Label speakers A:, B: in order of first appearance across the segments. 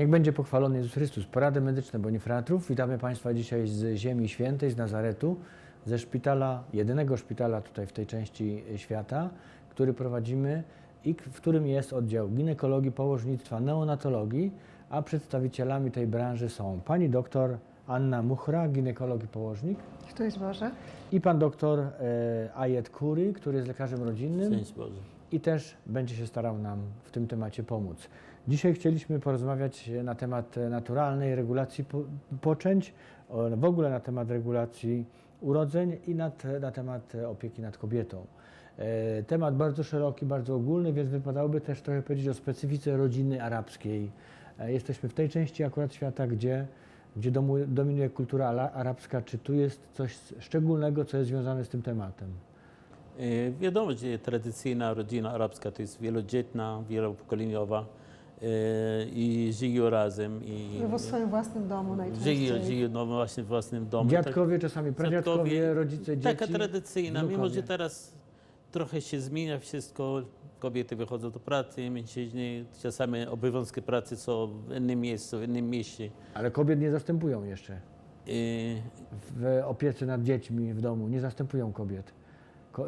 A: Niech będzie pochwalony Jezus Chrystus. Porady medyczne Bonifratrów. Witamy Państwa dzisiaj z Ziemi Świętej, z Nazaretu, ze szpitala, jedynego szpitala tutaj w tej części świata, który prowadzimy i w którym jest oddział ginekologii, położnictwa, neonatologii, a przedstawicielami tej branży są pani doktor Anna Muchra, ginekolog i położnik,
B: Szczęść Boże.
A: i pan doktor e, Ajet Kury, który jest lekarzem rodzinnym
C: Szczęść Boże.
A: i też będzie się starał nam w tym temacie pomóc. Dzisiaj chcieliśmy porozmawiać na temat naturalnej regulacji po, poczęć, w ogóle na temat regulacji urodzeń i nad, na temat opieki nad kobietą. E, Temat bardzo szeroki, bardzo ogólny, więc wypadałoby też trochę powiedzieć o specyfice rodziny arabskiej. E, Jesteśmy w tej części akurat świata, gdzie, gdzie dominuje kultura arabska. Czy tu jest coś szczególnego, co jest związane z tym tematem?
C: E, Wiadomo, że tradycyjna rodzina arabska to jest wielodzietna, wielopokoleniowa i żyją razem i
B: W swoim własnym domu najczęściej.
C: żyją, żyją no właśnie w własnym domu.
A: Dziadkowie, czasami pradziadkowie,
C: Dziadkowie,
A: rodzice, dzieci.
C: Taka tradycyjna, mimo że teraz trochę się zmienia wszystko, kobiety wychodzą do pracy, mężczyźni, czasami obowiązki pracy są w innym miejscu, w innym mieście.
A: Ale kobiet nie zastępują jeszcze.
C: E,
A: W opiece nad dziećmi w domu nie zastępują kobiet.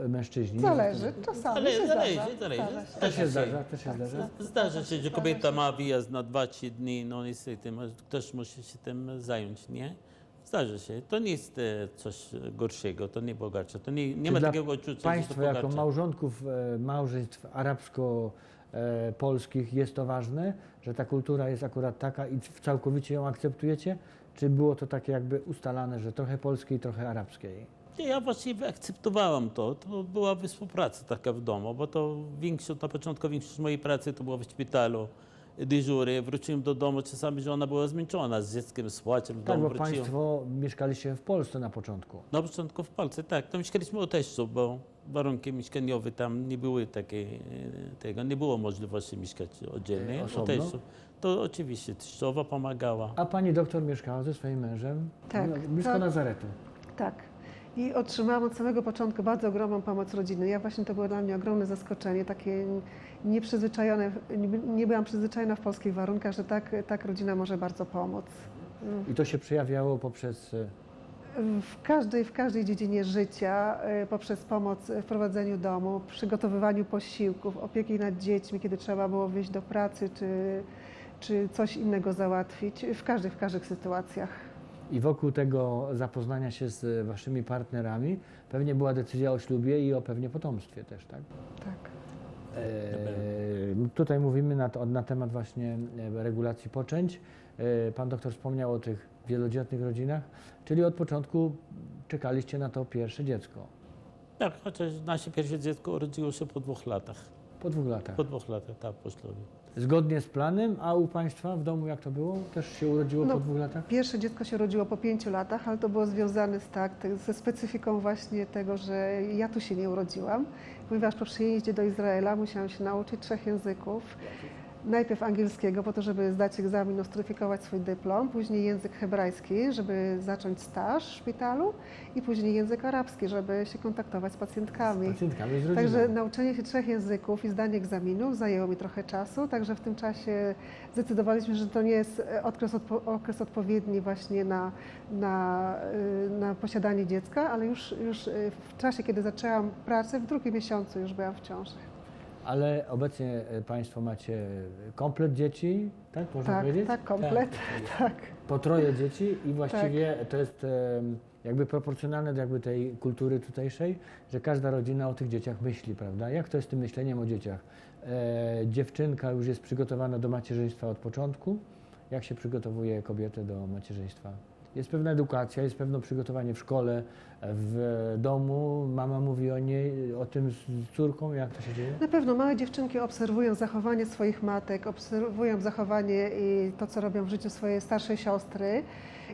A: Mężczyźni.
B: Zależy, czasami
C: Ale
B: się
C: zależy,
B: zdarza.
C: zależy.
B: Zdarza się.
A: Też się zdarza, też się zdarza.
C: Zdarza się, że kobieta ma wyjazd na 2-3 dni, no niestety, ktoś musi się tym zająć, nie? Zdarza się. To nie jest e, coś gorszego, to nie bogacze. To nie, nie
A: Czy
C: ma takiego to
A: Państwo jako małżonków e, małżeństw arabsko-polskich jest to ważne, że ta kultura jest akurat taka i całkowicie ją akceptujecie? Czy było to takie jakby ustalane, że trochę polskiej, trochę arabskiej?
C: Nie, Ja właściwie akceptowałam to. To była współpraca taka w domu, bo to większość, na początku większość mojej pracy to było w szpitalu. Dyżury, wróciłem do domu, czasami żona była zmęczona z dzieckiem, z płaczem w
A: Tak,
C: domu
A: bo
C: wróciłem.
A: Państwo mieszkaliście w Polsce na początku.
C: Na początku w Polsce, tak. To mieszkaliśmy u teściu, bo warunki mieszkaniowe tam nie były takie, e, tego, nie było możliwości mieszkać oddzielnie.
A: E,
C: U
A: osobno?
C: teściu. To oczywiście teściowa pomagała.
A: A Pani doktor mieszkała ze swoim mężem
B: Tak,
A: no, blisko
B: tak.
A: Nazaretu.
B: Tak. I otrzymałam od samego początku bardzo ogromną pomoc rodziny. Ja właśnie to było dla mnie ogromne zaskoczenie, takie nieprzyzwyczajone, nie, byłam przyzwyczajona w polskich warunkach, że tak, tak rodzina może bardzo pomóc.
A: I to się przejawiało poprzez e,
B: W każdej, w każdej dziedzinie życia, y, poprzez pomoc w prowadzeniu domu, przygotowywaniu posiłków, opieki nad dziećmi, kiedy trzeba było wyjść do pracy, czy, czy coś innego załatwić, w każdych, w każdych sytuacjach.
A: I wokół tego zapoznania się z waszymi partnerami pewnie była decyzja o ślubie i o pewnie potomstwie też, tak?
B: Tak.
A: Eee, tutaj mówimy na, na temat właśnie e, regulacji poczęć. E, Pan doktor wspomniał o tych wielodzietnych rodzinach, czyli od początku czekaliście na to pierwsze dziecko.
C: Tak, chociaż nasze pierwsze dziecko urodziło się po dwóch latach.
A: Po dwóch latach.
C: Po dwóch latach, tak, po ślubie.
A: Zgodnie z planem, a u Państwa w domu jak to było? Też się urodziło
B: No,
A: po dwóch latach?
B: Pierwsze dziecko się urodziło po pięciu latach, ale to było związane z, tak, ze specyfiką właśnie tego, że ja tu się nie urodziłam, ponieważ po przyjeździe do Izraela musiałam się nauczyć trzech języków. Najpierw angielskiego, po to, żeby zdać egzamin, nostryfikować swój dyplom, później język hebrajski, żeby zacząć staż w szpitalu i później język arabski, żeby się kontaktować z pacjentkami.
A: Pacjentkami z.
B: Także nauczenie się trzech języków i zdanie egzaminów zajęło mi trochę czasu, także w tym czasie zdecydowaliśmy, że to nie jest e, okres, odpo, okres odpowiedni właśnie na, na, y, na posiadanie dziecka, ale już, już y, w czasie, kiedy zaczęłam pracę, w drugim miesiącu już byłam w ciąży.
A: Ale obecnie e, Państwo macie komplet dzieci, tak można
B: Tak,
A: powiedzieć?
B: tak, komplet, tak.
A: Po troje dzieci i właściwie to jest jakby proporcjonalne do jakby tej kultury tutejszej, że każda rodzina o tych dzieciach myśli, prawda? Jak to jest z tym myśleniem o dzieciach? E, dziewczynka już jest przygotowana do macierzyństwa od początku. Jak się przygotowuje kobietę do macierzyństwa? Jest pewna edukacja, jest pewne przygotowanie w szkole, w domu. Mama mówi o niej, o tym z córką, jak to się dzieje?
B: Na pewno małe dziewczynki obserwują zachowanie swoich matek, obserwują zachowanie i to, co robią w życiu swoje starsze siostry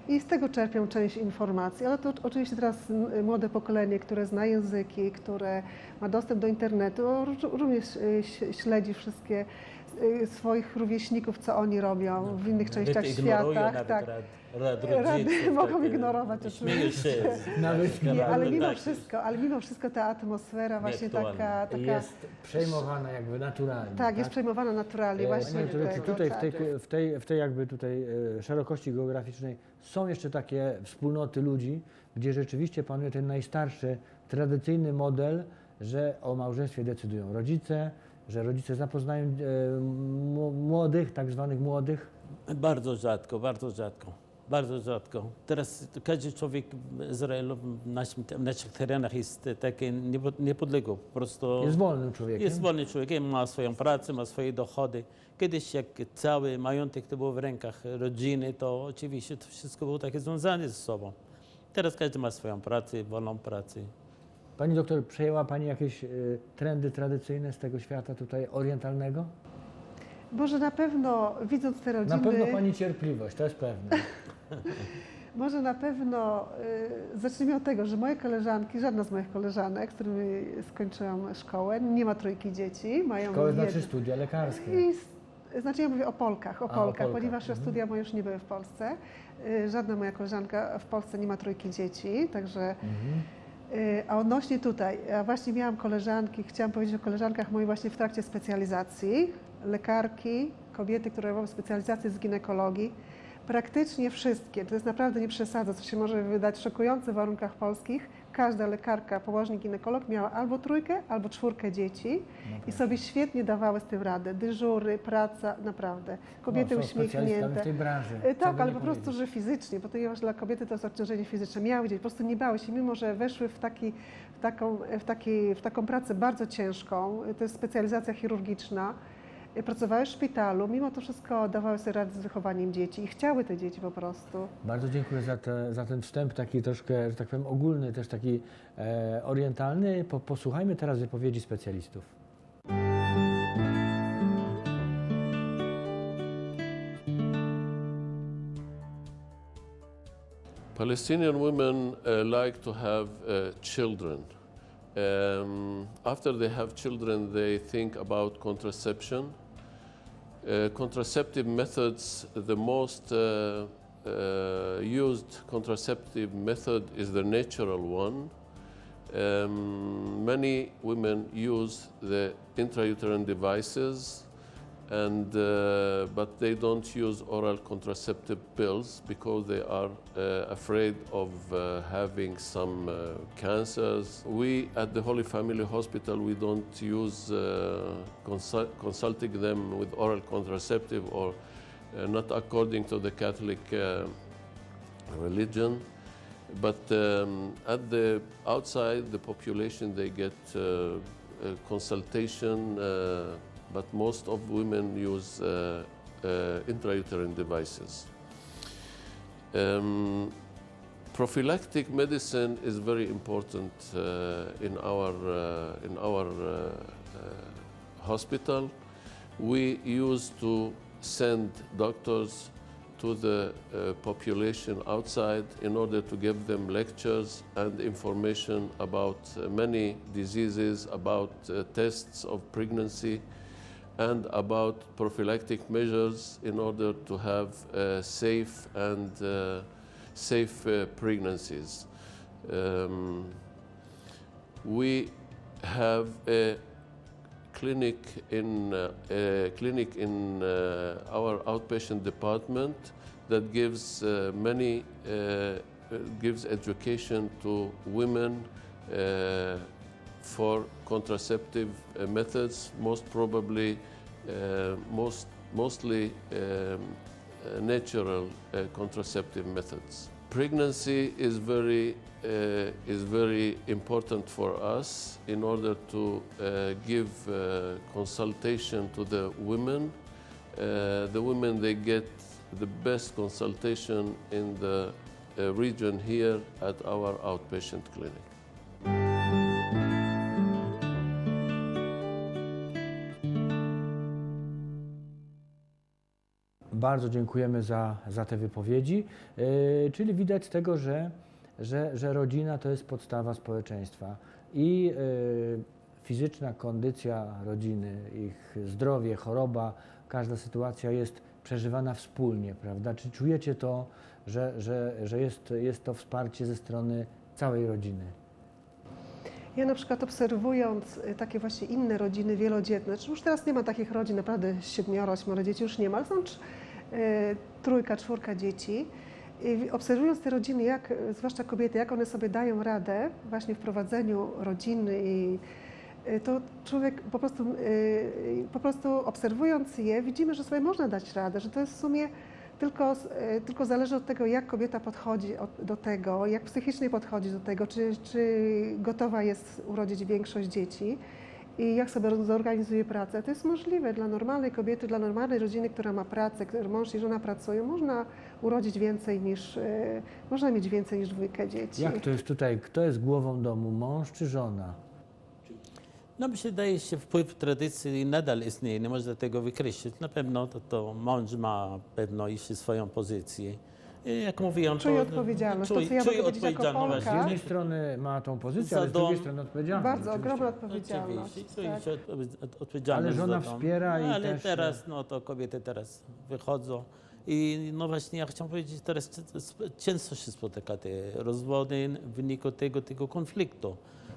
B: i z tego czerpią część informacji. Ale to oczywiście teraz młode pokolenie, które zna języki, które ma dostęp do internetu, ró- również y, śledzi wszystkie y, swoich rówieśników, co oni robią w innych częściach
C: Nawet ignorują
B: świata.
C: nawet
B: Tak.
C: Rad, rad
B: Rady mogą
C: takie,
B: ignorować
C: Śmieją się.
A: Nawet
B: Nie, ale mimo wszystko, ale mimo wszystko ta atmosfera właśnie taka, taka
A: jest przejmowana jakby naturalnie.
B: tak, jest przejmowana naturalnie
A: E,
B: właśnie
A: czy
B: tego,
A: tutaj w
B: tak.
A: tej, w tej, w tej jakby tutaj e, szerokości geograficznej są jeszcze takie wspólnoty ludzi, gdzie rzeczywiście panuje ten najstarszy, tradycyjny model, że o małżeństwie decydują rodzice, że rodzice zapoznają e, młodych, tak zwanych młodych.
C: Bardzo rzadko, bardzo rzadko. Bardzo rzadko. Teraz każdy człowiek w Izraelu, w naszych terenach jest taki niepo- niepodległy. Po prostu
A: Jest wolnym człowiekiem.
C: jest wolny człowiekiem, ma swoją pracę, ma swoje dochody. Kiedyś jak cały majątek to był w rękach rodziny, to oczywiście to wszystko było takie związane ze sobą. Teraz każdy ma swoją pracę, wolną pracę.
A: Pani doktor, przejęła Pani jakieś e, trendy tradycyjne z tego świata tutaj orientalnego?
B: Może na pewno widząc te rodziny,
A: Na pewno Pani cierpliwość, to jest pewne.
B: może na pewno y, zacznijmy od tego, że moje koleżanki, żadna z moich koleżanek, z którymi skończyłam szkołę, nie ma trójki dzieci, mają
A: Szkoły
B: jedno.
A: znaczy studia lekarskie.
B: I, znaczy ja mówię o Polkach, o
A: A, o
B: Polkach,
A: Polkach,
B: ponieważ
A: mhm.
B: studia moje już nie były w Polsce. Y, Żadna moja koleżanka w Polsce nie ma trójki dzieci, także
A: Mhm.
B: Y, A odnośnie tutaj, ja właśnie miałam koleżanki, chciałam powiedzieć o koleżankach moich właśnie w trakcie specjalizacji, lekarki, kobiety, które robią specjalizację z ginekologii, praktycznie wszystkie, to jest naprawdę nie przesadzę, co się może wydać szokujące w warunkach polskich, każda lekarka, położnik, ginekolog miała albo trójkę, albo czwórkę dzieci i sobie świetnie dawały z tym radę. Dyżury, praca, naprawdę. Kobiety
A: no,
B: uśmiechnięte.
A: w tej branży.
B: E, Tak, ale po prostu,
A: powiedzieć.
B: że fizycznie, ponieważ dla kobiety to jest obciążenie fizyczne. Miały dzieci, po prostu nie bały się, mimo że weszły w, taki, w, taką, w, taki, w taką pracę bardzo ciężką, to jest specjalizacja chirurgiczna, pracowały w szpitalu, mimo to wszystko dawały sobie radę z wychowaniem dzieci i chciały te dzieci po prostu.
A: Bardzo dziękuję za, te, za ten wstęp taki troszkę, że tak powiem, ogólny, też taki e, orientalny. Po, posłuchajmy teraz wypowiedzi specjalistów.
D: Palestinian women uh, like to have uh, children. Um, after they have children, they think about contraception. Uh, contraceptive methods, the most uh, uh, used contraceptive method is the natural one. Um, many women use the intrauterine devices, and uh, but they don't use oral contraceptive pills because they are uh, afraid of uh, having some uh, cancers. We at the Holy Family Hospital we don't use uh, consul- consulting them with oral contraceptive or uh, not according to the Catholic religion. But um, at the outside, the population they get consultation, but most of women use uh, uh, intrauterine devices. Um, prophylactic medicine is very important uh, in our uh, in our hospital. We used to send doctors to the uh, population outside in order to give them lectures and information about uh, many diseases, about uh, tests of pregnancy, and about prophylactic measures in order to have uh, safe and uh, safe uh, pregnancies. Um, we have a clinic in uh, a clinic in uh, our outpatient department that gives uh, many gives education to women for contraceptive uh, methods most probably uh, most mostly um, uh, natural contraceptive methods pregnancy is very is very important for us in order to give consultation to the women. The women they get the best consultation in the region here at our outpatient clinic.
A: Bardzo dziękujemy za, za te wypowiedzi. Yy, czyli widać z tego, że, że, że rodzina to jest podstawa społeczeństwa. I yy, fizyczna kondycja rodziny, ich zdrowie, choroba, każda sytuacja jest przeżywana wspólnie, prawda? Czy czujecie to, że, że, że jest, jest to wsparcie ze strony całej rodziny?
B: Ja na przykład obserwując y, takie właśnie inne rodziny wielodzietne, znaczy już teraz nie ma takich rodzin, naprawdę siedmioro, ośmioro dzieci już nie ma, ale trójka, czwórka dzieci. I obserwując te rodziny, jak, y, zwłaszcza kobiety, jak one sobie dają radę właśnie w prowadzeniu rodziny i y, to człowiek po prostu, y, y, po prostu obserwując je, widzimy, że sobie można dać radę, że to jest w sumie tylko, tylko zależy od tego, jak kobieta podchodzi od, do tego, jak psychicznie podchodzi do tego, czy, czy gotowa jest urodzić większość dzieci i jak sobie zorganizuje pracę. To jest możliwe dla normalnej kobiety, dla normalnej rodziny, która ma pracę, mąż i żona pracują, można urodzić więcej niż, e, można mieć więcej niż dwójkę dzieci.
A: Jak to jest tutaj? Kto jest głową domu, mąż czy żona?
C: No mi się wydaje, że wpływ tradycji nadal istnieje, nie można tego wykreślić. Na pewno to, to mąż ma pewno jeszcze swoją pozycję. Jak mówiłem,
B: Czuje
C: to
B: odpowiedzialność. To,
C: Czuje,
B: co ja
C: czuje
B: mogę jako. Polka,
A: Z jednej strony ma tą pozycję, ale z drugiej strony odpowiedzialność.
B: bardzo ogromna odpowiedzialność.
C: Oczywiście,
B: Tak.
C: odpowiedzialność
A: Ale żona wspiera i
C: no, ale
A: też-
C: teraz, no to kobiety teraz wychodzą. I no właśnie ja chciałem powiedzieć, teraz często się spotyka te rozwody w wyniku tego, tego konfliktu.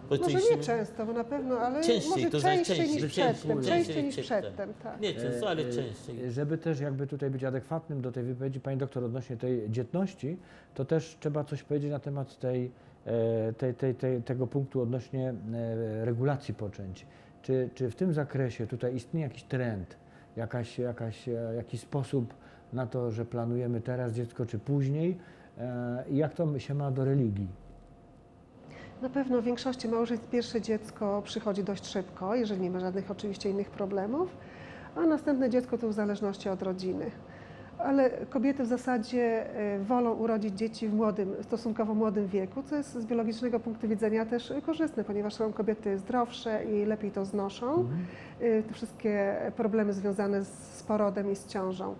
C: Bo
B: Może
C: częściej-
B: nie często, bo na pewno, ale
C: Częściej,
B: może
C: to znaczy
B: częściej,
C: częściej,
B: niż
C: częściej,
B: przedtem.
C: częściej,
B: Częściej niż przedtem, tak.
C: Nie często, ale
A: E, e,
C: częściej.
A: Żeby też jakby tutaj być adekwatnym do tej wypowiedzi pani doktor odnośnie tej dzietności, to też trzeba coś powiedzieć na temat tej, e, tej, tej, tej, tego punktu odnośnie regulacji poczęć. Czy, czy w tym zakresie tutaj istnieje jakiś trend, jakaś, jakaś, jakiś sposób na to, że planujemy teraz dziecko czy później e, jak to się ma do religii?
B: Na pewno w większości małżeństw pierwsze dziecko przychodzi dość szybko, jeżeli nie ma żadnych oczywiście innych problemów, a następne dziecko to w zależności od rodziny. Ale kobiety w zasadzie e, wolą urodzić dzieci w młodym, stosunkowo młodym wieku, co jest z biologicznego punktu widzenia też korzystne, ponieważ są kobiety zdrowsze i lepiej to znoszą, e, te wszystkie problemy związane z porodem i z ciążą.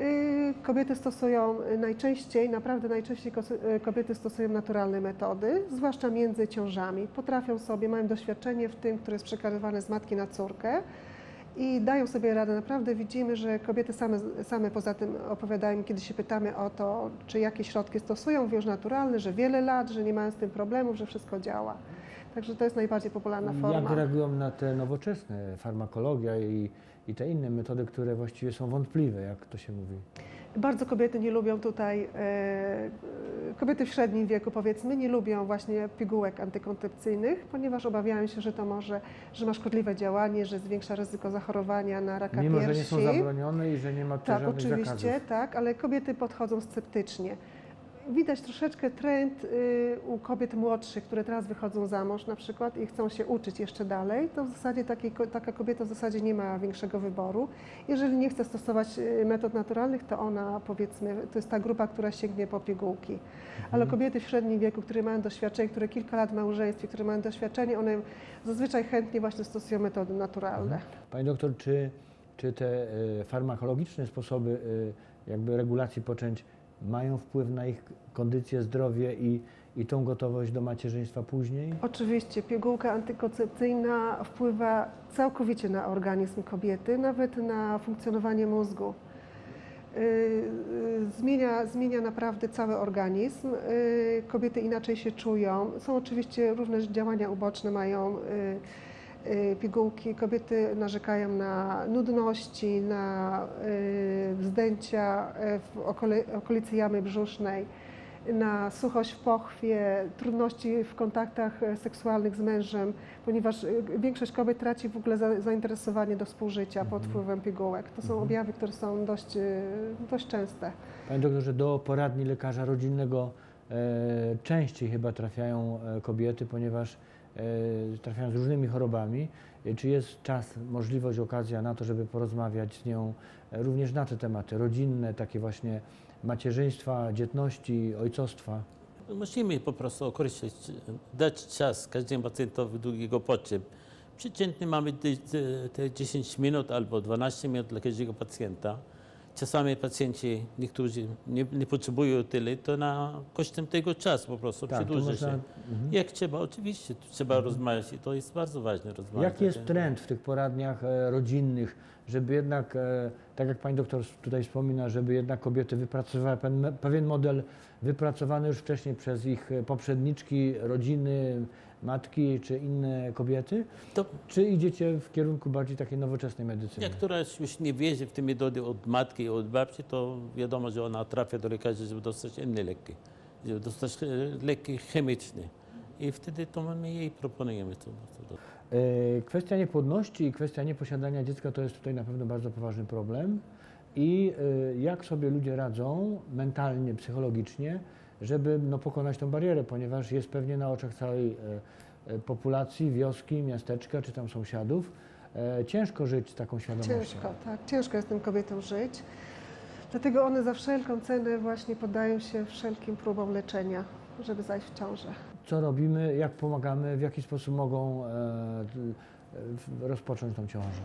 B: Y, Kobiety stosują najczęściej, naprawdę najczęściej y, kobiety stosują naturalne metody, zwłaszcza między ciążami. Potrafią sobie, mają doświadczenie w tym, które jest przekazywane z matki na córkę i dają sobie radę. Naprawdę widzimy, że kobiety same, same poza tym opowiadają, kiedy się pytamy o to, czy jakie środki stosują, mówią, że naturalne, że wiele lat, że nie mają z tym problemów, że wszystko działa. Także to jest najbardziej popularna
A: Jak
B: forma.
A: reagują na te nowoczesne, farmakologia i, i te inne metody, które właściwie są wątpliwe, jak to się mówi?
B: Bardzo kobiety nie lubią tutaj, e, kobiety w średnim wieku powiedzmy, nie lubią właśnie pigułek antykoncepcyjnych, ponieważ obawiają się, że to może, że ma szkodliwe działanie, że zwiększa ryzyko zachorowania na raka
A: Mimo, że
B: piersi.
A: nie są zabronione i że nie ma
B: Tak,
A: żadnych
B: oczywiście,
A: zakazów.
B: tak, ale kobiety podchodzą sceptycznie. Widać troszeczkę trend y, u kobiet młodszych, które teraz wychodzą za mąż na przykład i chcą się uczyć jeszcze dalej, to w zasadzie takiej, taka kobieta w zasadzie nie ma większego wyboru. Jeżeli nie chce stosować y, metod naturalnych, to ona powiedzmy, to jest ta grupa, która sięgnie po pigułki. Ale kobiety w średnim wieku, które mają doświadczenie, które kilka lat w małżeństwie, które mają doświadczenie, one zazwyczaj chętnie właśnie stosują metody naturalne.
A: Pani doktor, czy, czy te e, farmakologiczne sposoby jakby regulacji poczęć mają wpływ na ich kondycję, zdrowie i, i tą gotowość do macierzyństwa później?
B: Oczywiście pigułka antykoncepcyjna wpływa całkowicie na organizm kobiety, nawet na funkcjonowanie mózgu. Yy, yy, Zmienia, zmienia naprawdę cały organizm. Yy, Kobiety inaczej się czują. Są oczywiście różne działania uboczne, mają pigułki. Kobiety narzekają na nudności, na yy, wzdęcia yy, w okoli- okolicy jamy brzusznej na suchość w pochwie, trudności w kontaktach seksualnych z mężem, ponieważ większość kobiet traci w ogóle za, zainteresowanie do współżycia pod wpływem pigułek. To są objawy, które są dość, dość częste.
A: Panie doktorze, do poradni lekarza rodzinnego e, częściej chyba trafiają e, kobiety, ponieważ trafiają z różnymi chorobami. E, Czy jest czas, możliwość, okazja na to, żeby porozmawiać z nią e, również na te tematy rodzinne, takie właśnie macierzyństwa, dzietności, ojcostwa?
C: Musimy po prostu określić, dać czas każdemu pacjentowi do jego potrzeb. Przeciętnie mamy te 10 minut albo 12 minut dla każdego pacjenta. Czasami pacjenci, niektórzy nie, nie potrzebują tyle, to na kosztem tego czasu po prostu
A: Tak,
C: przedłuży
A: można-
C: się. Jak trzeba, oczywiście, trzeba rozmawiać i to jest bardzo ważne rozmawiać.
A: Jaki jest trend w tych poradniach e, rodzinnych, żeby jednak, e, tak jak pani doktor tutaj wspomina, żeby jednak kobiety wypracowały pewien, pewien model wypracowany już wcześniej przez ich e, poprzedniczki, rodziny, matki czy inne kobiety?
C: To
A: Czy idziecie w kierunku bardziej takiej nowoczesnej medycyny?
C: jak któraś już nie wierzy w te metody od matki i od babci, to wiadomo, że ona trafia do lekarza, żeby dostać inne leki, żeby dostać e, leki chemiczne. I wtedy to my jej proponujemy. To, to, to.
A: E, Kwestia niepłodności i kwestia nieposiadania dziecka to jest tutaj na pewno bardzo poważny problem. I e, jak sobie ludzie radzą mentalnie, psychologicznie, żeby no, pokonać tą barierę, ponieważ jest pewnie na oczach całej e, e, populacji, wioski, miasteczka czy tam sąsiadów e, ciężko żyć z taką świadomością.
B: Ciężko, tak, ciężko jest tym kobietom żyć. Dlatego one za wszelką cenę właśnie poddają się wszelkim próbom leczenia, żeby zajść w ciążę.
A: Co robimy, jak pomagamy, w jaki sposób mogą rozpocząć tą ciążę?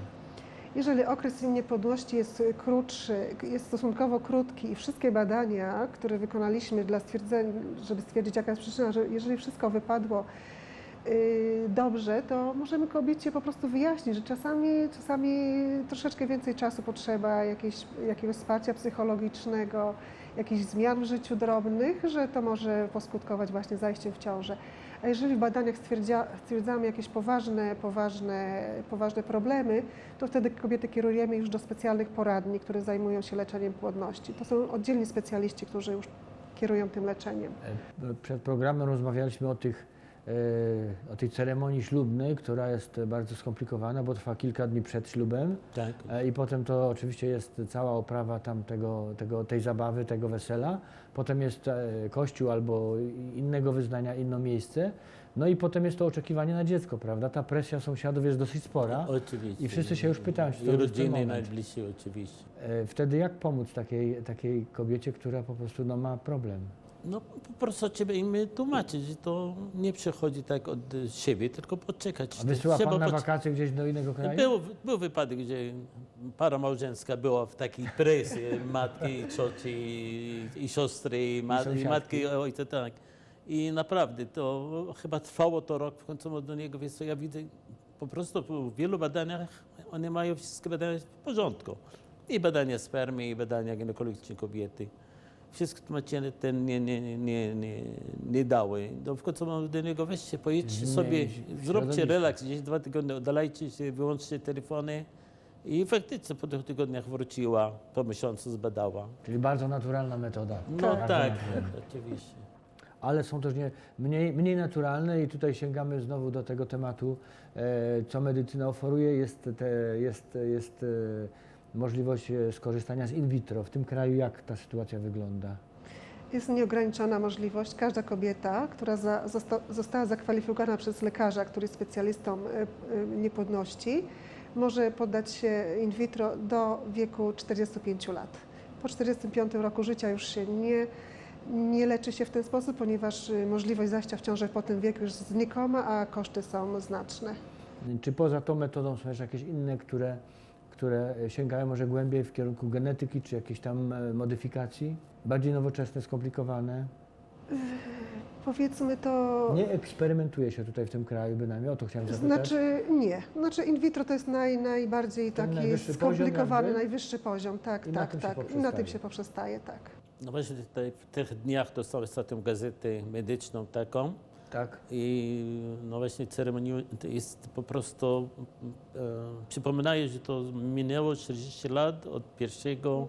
B: Jeżeli okres niepłodności jest krótszy, jest stosunkowo krótki i wszystkie badania, które wykonaliśmy dla stwierdzenia, żeby stwierdzić jaka jest przyczyna, że jeżeli wszystko wypadło yy, dobrze, to możemy kobiecie po prostu wyjaśnić, że czasami, czasami troszeczkę więcej czasu potrzeba, jakieś, jakiegoś wsparcia psychologicznego, jakichś zmian w życiu drobnych, że to może poskutkować właśnie zajściem w ciążę. A jeżeli w badaniach stwierdzamy jakieś poważne, poważne, poważne problemy, to wtedy kobiety kierujemy już do specjalnych poradni, które zajmują się leczeniem płodności. To są oddzielni specjaliści, którzy już kierują tym leczeniem.
A: E, Przed programem rozmawialiśmy o, tych, o tej ceremonii ślubnej, która jest bardzo skomplikowana, bo trwa kilka dni przed ślubem
C: Tak.
A: e, i potem to oczywiście jest cała oprawa tam tego, tego, tej zabawy, tego wesela. Potem jest e, kościół albo innego wyznania, inne miejsce. No i potem jest to oczekiwanie na dziecko, prawda? Ta presja sąsiadów jest dosyć spora.
C: Oczywiście.
A: I wszyscy się już pytają, czy to
C: I rodziny najbliżsi oczywiście.
A: E, Wtedy jak pomóc takiej, takiej kobiecie, która po prostu no, ma problem?
C: No po prostu trzeba im tłumaczyć, że to nie przychodzi tak od siebie, tylko poczekać.
A: A wysyła
C: Trzeba
A: Pan na wakacje gdzieś do innego kraju?
C: Był, był wypadek, gdzie para małżeńska była w takiej presji matki, i cioci, i, i siostry, i, ma, i
A: sąsiadki.
C: matki, i ojca, tak. I naprawdę to chyba trwało to rok, w końcu do niego, więc ja widzę po prostu w wielu badaniach, one mają wszystkie badania w porządku. I badania spermy, i badania ginekologiczne kobiety. Wszystko tłumaczenie ten nie, nie, nie, nie, nie, dały. No w końcu mam do niego weźcie, pojedźcie sobie, zróbcie relaks, gdzieś dwa tygodnie oddalajcie się, wyłączcie telefony. I faktycznie po tych tygodniach wróciła, po miesiącu zbadała.
A: Czyli bardzo naturalna metoda.
C: No
A: Bardzo
C: tak,
A: naturalna.
C: oczywiście.
A: Ale są też nie, mniej, mniej naturalne i tutaj sięgamy znowu do tego tematu, e, co medycyna oferuje. Jest, te, jest, jest e, możliwość e, skorzystania z in vitro. W tym kraju jak ta sytuacja wygląda?
B: Jest nieograniczona możliwość. Każda kobieta, która za, zosta, została zakwalifikowana przez lekarza, który jest specjalistą y, y, niepłodności, może poddać się in vitro do wieku 45 lat. Po 45 roku życia już się nie, nie leczy się w ten sposób, ponieważ możliwość zajścia w ciążę po tym wieku już jest znikoma, a koszty są znaczne.
A: Czy poza tą metodą są jeszcze jakieś inne, które, które sięgają może głębiej w kierunku genetyki, czy jakiejś tam e, modyfikacji? Bardziej nowoczesne, skomplikowane?
B: Powiedzmy to.
A: Nie eksperymentuje się tutaj w tym kraju bynajmniej, o to chciałem zapytać.
B: Znaczy nie. Znaczy in vitro to jest naj, najbardziej
A: Ten
B: taki
A: najwyższy
B: skomplikowany,
A: poziom
B: najwyższy poziom. Tak,
A: I
B: tak,
A: się
B: tak. I na tym się poprzestaje, tak.
C: No właśnie tutaj w tych dniach dostałem ostatnią gazetę medyczną taką
A: Tak.
C: i no właśnie ceremonię to jest po prostu, e, przypominaję, że to minęło 40 lat od pierwszego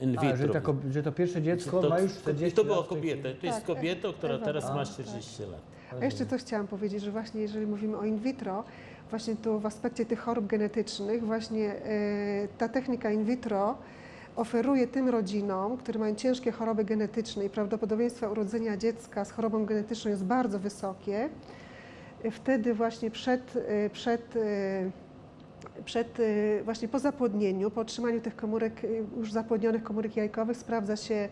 C: in vitro.
A: A, że, ta, że to pierwsze dziecko
C: to,
A: ma już
C: I
A: 40
C: to była
A: lat w tej
C: kobieta. To jest
B: Tak,
C: kobieta, która
B: Ewa,
C: teraz
B: tak,
C: ma
B: tak.
C: 40 lat.
B: A jeszcze coś chciałam powiedzieć, że właśnie jeżeli mówimy o in vitro, właśnie tu w aspekcie tych chorób genetycznych, właśnie e, ta technika in vitro oferuje tym rodzinom, które mają ciężkie choroby genetyczne i prawdopodobieństwo urodzenia dziecka z chorobą genetyczną jest bardzo wysokie, wtedy właśnie przed, e, przed, e, przed e, właśnie po zapłodnieniu, po otrzymaniu tych komórek, już zapłodnionych komórek jajkowych sprawdza się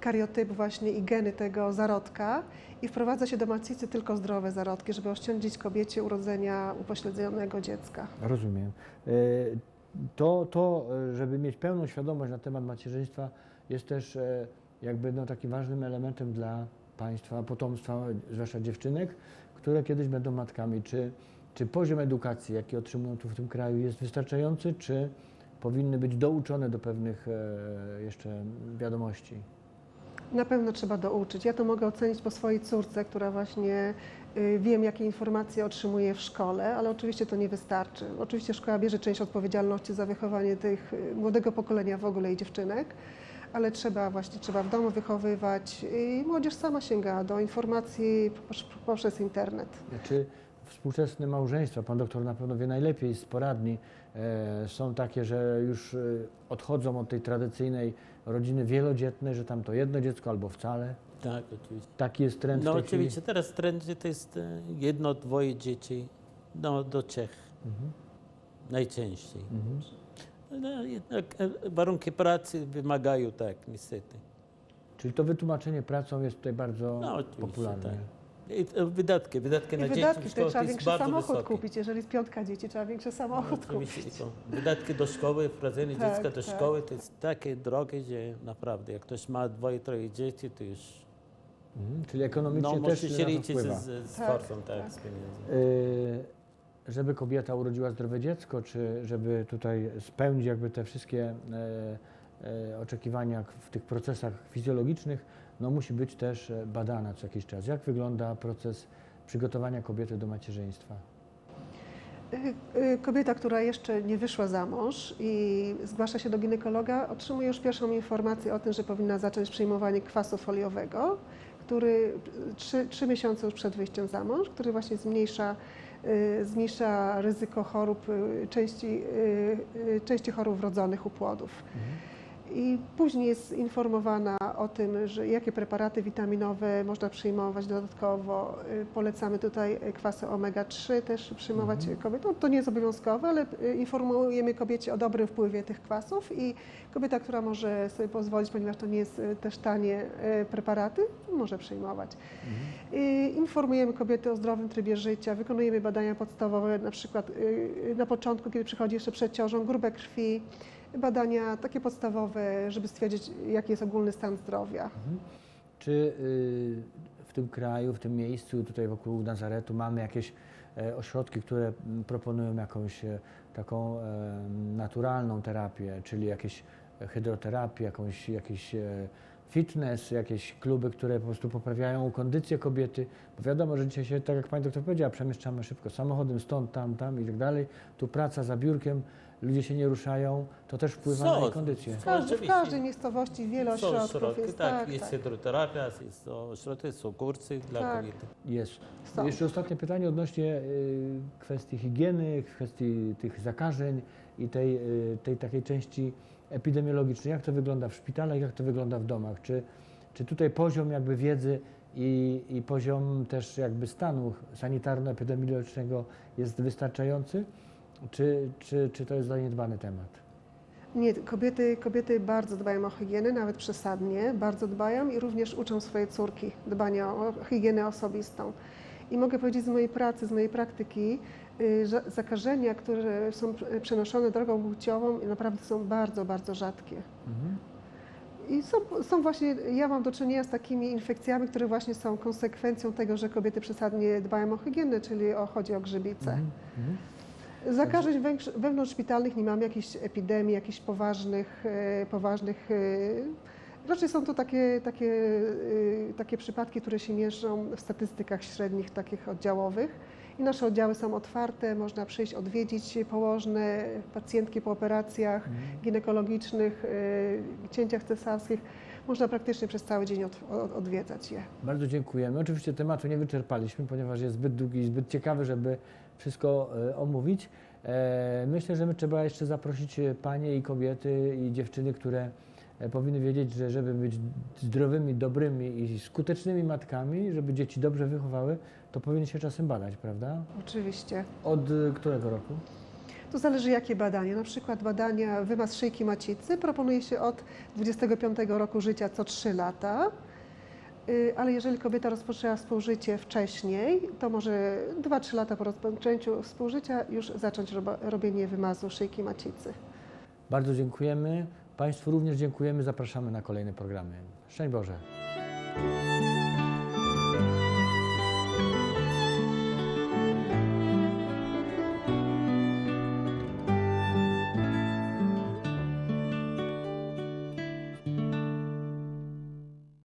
B: kariotyp właśnie i geny tego zarodka i wprowadza się do macicy tylko zdrowe zarodki, żeby oszczędzić kobiecie urodzenia upośledzonego dziecka.
A: Rozumiem. To, to, e, żeby mieć pełną świadomość na temat macierzyństwa, jest też e, jakby no, takim ważnym elementem dla państwa, potomstwa, zwłaszcza dziewczynek, które kiedyś będą matkami. Czy, czy poziom edukacji, jaki otrzymują tu w tym kraju, jest wystarczający, czy powinny być douczone do pewnych e, jeszcze wiadomości?
B: Na pewno trzeba douczyć. Ja to mogę ocenić po swojej córce, która właśnie wiem, jakie informacje otrzymuje w szkole, ale oczywiście to nie wystarczy. Oczywiście szkoła bierze część odpowiedzialności za wychowanie tych y, młodego pokolenia w ogóle i dziewczynek, ale trzeba właśnie trzeba w domu wychowywać i młodzież sama sięga do informacji poprzez- poprzez internet.
A: Czy współczesne małżeństwa, pan doktor na pewno wie najlepiej z poradni, e, są takie, że już e, odchodzą od tej tradycyjnej rodziny wielodzietnej, że tam to jedno dziecko albo wcale?
C: Tak, oczywiście.
A: Taki jest trend
C: No
A: w tej chwili?
C: oczywiście teraz trend to jest e, jedno, dwoje dzieci no, do trzech
A: Mhm.
C: najczęściej.
A: Mhm.
C: No, jednak e, warunki pracy wymagają tak, niestety.
A: Czyli to wytłumaczenie pracą jest tutaj bardzo
C: No, oczywiście,
A: popularne.
C: tak. I e, wydatki, wydatki
B: I
C: na dzieci
B: wydatki,
C: szkołach
B: trzeba większy samochód
C: wysokie.
B: kupić. Jeżeli jest piątka dzieci, trzeba większy samochód
C: Oczywiście,
B: kupić.
C: to wydatki do szkoły, wprowadzenie
B: Tak,
C: dziecka do
B: tak.
C: szkoły to jest takie drogie, że naprawdę, jak ktoś ma dwoje, troje dzieci, to już
A: Mhm. Czyli ekonomicznie
C: no,
A: też
C: się
A: to
C: liczyć
A: wpływa.
C: z, z
B: Tak,
C: forsą, tak,
B: tak.
C: z pieniędzmi.
A: Y, żeby kobieta urodziła zdrowe dziecko, czy żeby tutaj spełnić jakby te wszystkie e, e, oczekiwania w tych procesach fizjologicznych, no musi być też e, badana co jakiś czas. Jak wygląda proces przygotowania kobiety do macierzyństwa?
B: Y, y, Kobieta, która jeszcze nie wyszła za mąż i zgłasza się do ginekologa, otrzymuje już pierwszą informację o tym, że powinna zacząć przyjmowanie kwasu foliowego, który trzy, miesiące już przed wyjściem za mąż, który właśnie zmniejsza, y, zmniejsza ryzyko chorób, y, części, y, części chorób wrodzonych u płodów. I później jest informowana o tym, że jakie preparaty witaminowe można przyjmować dodatkowo. Y, Polecamy tutaj kwasy omega-3 też przyjmować kobietom. To nie jest obowiązkowe, ale y, informujemy kobiecie o dobrym wpływie tych kwasów i kobieta, która może sobie pozwolić, ponieważ to nie jest y, też tanie preparaty, może przyjmować. Y, Informujemy kobiety o zdrowym trybie życia, wykonujemy badania podstawowe, na przykład na początku, kiedy przychodzi jeszcze przed ciążą, grube krwi, badania takie podstawowe, żeby stwierdzić, jaki jest ogólny stan zdrowia.
A: Mhm. Czy y, w tym kraju, w tym miejscu, tutaj wokół Nazaretu mamy jakieś e, ośrodki, które proponują jakąś e, taką e, naturalną terapię, czyli jakieś hydroterapię, jakąś, jakiś e, fitness, jakieś kluby, które po prostu poprawiają kondycję kobiety, bo wiadomo, że dzisiaj się, tak jak Pani doktor powiedziała, przemieszczamy szybko samochodem stąd, tam, tam i tak dalej, tu praca za biurkiem, ludzie się nie ruszają, to też wpływa na jej kondycję.
B: W, każdy, w
C: Oczywiście.
B: każdej miejscowości wiele
C: Są
B: ośrodków
C: środki,
B: jest.
C: tak,
B: Tak,
C: jest
B: tak.
C: hydroterapia, jest ośrodki, są kursy dla
B: Tak.
C: kobiety.
A: Jest.
B: Są.
A: Jeszcze ostatnie pytanie odnośnie y, kwestii higieny, kwestii tych zakażeń i tej, y, tej takiej części epidemiologicznej. Jak to wygląda w szpitalach, jak to wygląda w domach? Czy, czy tutaj poziom jakby wiedzy i, i poziom też jakby stanu sanitarno-epidemiologicznego jest wystarczający? Czy, czy, czy to jest zaniedbany temat?
B: Nie, kobiety, kobiety bardzo dbają o higienę, nawet przesadnie, bardzo dbają i również uczą swoje córki dbania o higienę osobistą. I mogę powiedzieć z mojej pracy, z mojej praktyki, zakażenia, które są prze- przenoszone drogą płciową, naprawdę są bardzo, bardzo rzadkie.
A: Mhm.
B: I są, są właśnie, ja mam do czynienia z takimi infekcjami, które właśnie są konsekwencją tego, że kobiety przesadnie dbają o higienę, czyli o, chodzi o grzybice.
A: Mhm. Mhm.
B: Zakażeń wewnątrz- wewnątrzszpitalnych nie mamy jakichś epidemii, jakichś poważnych, e, poważnych. e, Raczej są to takie, takie, e, takie przypadki, które się mieszczą w statystykach średnich takich oddziałowych. I nasze oddziały są otwarte, można przyjść, odwiedzić położne, pacjentki po operacjach ginekologicznych, e, cięciach cesarskich. Można praktycznie przez cały dzień od, od, odwiedzać je.
A: Bardzo dziękujemy. Oczywiście tematu nie wyczerpaliśmy, ponieważ jest zbyt długi i zbyt ciekawy, żeby wszystko e, omówić. E, myślę, że my trzeba jeszcze zaprosić panie i kobiety i dziewczyny, które powinny wiedzieć, że żeby być zdrowymi, dobrymi i skutecznymi matkami, żeby dzieci dobrze wychowały, to powinny się czasem badać, prawda?
B: Oczywiście.
A: Od e, którego roku?
B: To zależy jakie badania. Na przykład badania wymaz szyjki macicy proponuje się od 25 roku życia co 3 lata. y, ale jeżeli kobieta rozpoczęła współżycie wcześniej, to może 2-3 lata po rozpoczęciu współżycia już zacząć robienie wymazu szyjki macicy.
A: Bardzo dziękujemy. Państwu również dziękujemy. Zapraszamy na kolejne programy. Szczęść Boże.